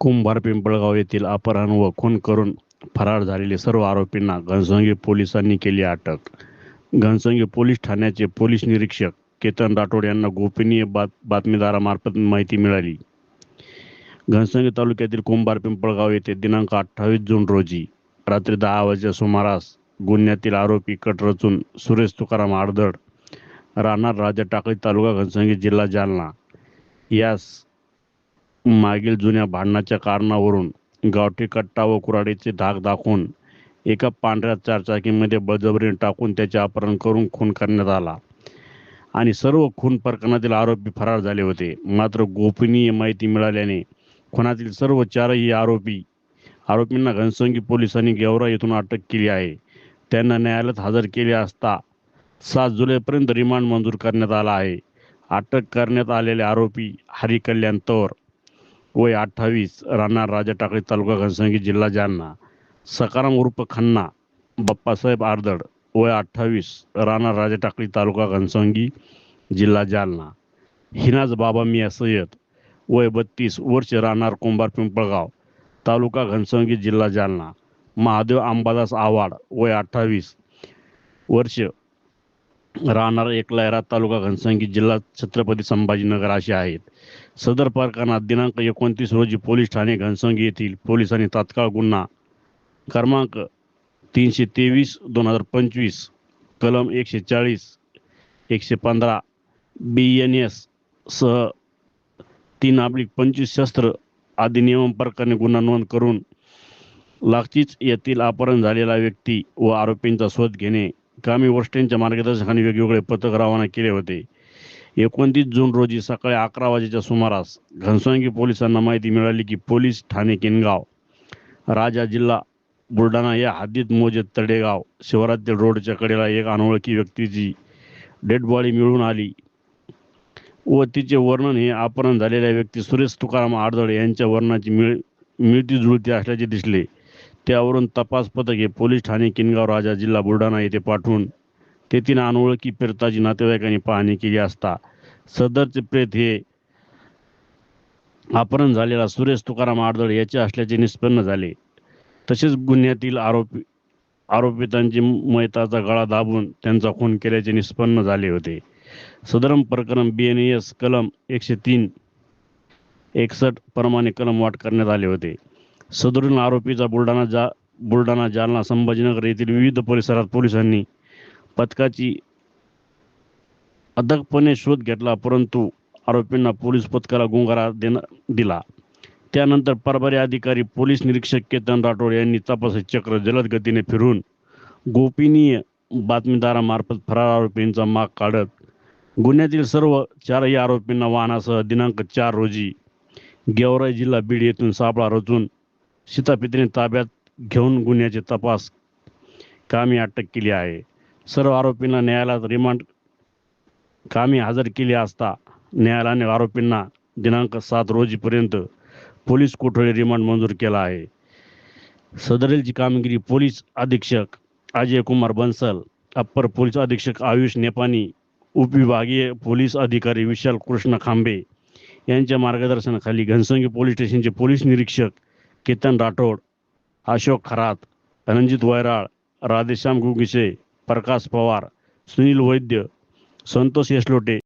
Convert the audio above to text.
कुंभार पिंपळगाव येथील अपहरण व खून करून फरार झालेले सर्व आरोपींना घनसंगी पोलिसांनी केली अटक. घनसंगी पोलीस ठाण्याचे पोलीस निरीक्षक केतन राठोड यांना गोपनीय बात बातमीदारामार्फत माहिती मिळाली. घनसंगी तालुक्यातील कुंभार पिंपळगाव येथे दिनांक अठ्ठावीस जून रोजी रात्री दहा वाजच्या सुमारास गुन्ह्यातील आरोपी कट रचून सुरेश तुकाराम आडदड राहणार राजा टाकळी तालुका घनसंगी जिल्हा जालना. यास मागील जुन्या भांडणाच्या कारणावरून गावठी कट्टा व कुऱ्हाडीचे धाक दाखवून एका पांढऱ्या चारचाकीमध्ये बळजबरीने टाकून त्याचे अपहरण करून खून करण्यात आला. आणि सर्व खून प्रकरणातील आरोपी फरार झाले होते. मात्र गोपनीय माहिती मिळाल्याने खुनातील सर्व चारही आरोपी आरोपींना घनसंगी पोलिसांनी गेवरा येथून अटक केली आहे. त्यांना न्यायालयात हजर केले असता सात जुलैपर्यंत रिमांड मंजूर करण्यात आला आहे. अटक करण्यात आलेले आरोपी हरिकल्याण तौर वय अठ्ठावीस राहणार राजा टाकळी तालुका घनसंगी जिल्हा जालना. सकाराम उर्फ खन्ना बाप्पासाहेब आर्दड वय अठ्ठावीस राहणार राजा टाकळी तालुका घनसंगी जिल्हा जालना. हिनाज बाबा मिया सय्यद वय बत्तीस वर्ष राहणार कुंभार पिंपळगाव तालुका घनसंगी जिल्हा जालना. महादेव अंबादास आवाड वय अठ्ठावीस वर्ष राहणार एकलायरा तालुका घनसंगी जिल्हा छत्रपती संभाजीनगर असे आहेत. सदर प्रकरणात दिनांक एकोणतीस रोजी पोलीस ठाणे घनसंगी येथील पोलिसांनी तात्काळ गुन्हा क्रमांक तीनशे तेवीस दोन हजार पंचवीस कलम एकशे चाळीस एकशे पंधरा बी एन एस सह तीन आपली पंचवीस शस्त्र अधिनियम प्रकरणी गुन्हा नोंद करून लागचीच येथील अपहरण झालेला व्यक्ती व आरोपींचा शोध घेणे कामी वरिष्ठांच्या मार्गदर्शकाने वेगवेगळे पथक रवाना केले होते. एकोणतीस जून रोजी सकाळी अकरा वाजेच्या सुमारास घनसावंगी पोलिसांना माहिती मिळाली की पोलीस ठाणे किनगाव राजा जिल्हा बुलढाणा या हद्दीत मोजेत तडेगाव शिवारातील रोडच्या कडेला एक अनोळखी व्यक्तीची डेड बॉडी मिळून आली. व तिचे वर्णन हे अपहरण झालेल्या व्यक्ती सुरेश तुकाराम आडदळ यांच्या वर्णाची मिळ मिळती जुळती असल्याचे दिसले. त्यावरून तपास पथके पोलीस ठाणे किनगाव राजा जिल्हा बुलढाणा येथे पाठवून तेथील अनोळखी फिरताची नातेवाईकांनी पाहणी केली असता. सदरचे प्रेत हे अपहरण झालेला सुरेश तुकाराम आडदळ याचे असल्याचे निष्पन्न झाले. तसेच गुन्ह्यातील आरोपी आरोपितांची मैताचा गळा दाबून त्यांचा खून केल्याचे निष्पन्न झाले होते. सदरम प्रकरण बी एन एस कलम एकशे तीन एकसष्ट प्रमाणे कलम वाट करण्यात आले होते. सदरून आरोपीचा बुलढाणा जा बुलढाणा जालना संभाजीनगर येथील विविध परिसरात पोलिसांनी पथकाची अदकपणे शोध घेतला परंतु आरोपींना पोलीस पथकाला गुंगारा देणं दिला. त्यानंतर परभारी अधिकारी पोलीस निरीक्षक केतन राठोड यांनी तपासाचे चक्र जलद गतीने फिरून गोपनीय बातमीदारामार्फत फरार आरोपींचा माग काढत गुन्ह्यातील सर्व चारही आरोपींना वाहनासह दिनांक चार रोजी गेवराई जिल्हा बीड येथून सापळा रचून सीतापितीने ताब्यात घेऊन गुन्ह्याचे तपास कामी अटक केली आहे. सर्व आरोपींना न्यायालयात रिमांड कामी हजर केली असता न्यायालयाने आरोपींना दिनांक सात रोजीपर्यंत पोलीस कोठडी रिमांड मंजूर केला आहे. सदरेलची कामगिरी पोलीस अधीक्षक अजय कुमार बन्सल अप्पर पोलीस अधीक्षक आयुष नेपानी उपविभागीय पोलीस अधिकारी विशाल कृष्ण खांबे यांच्या मार्गदर्शनाखाली घनसंगी पोलीस स्टेशनचे पोलीस निरीक्षक केतन राठोड अशोक खरात रणजित वैराळ राधेश्याम गुगिसे प्रकाश पवार सुनील वैद्य संतोष यशलोटे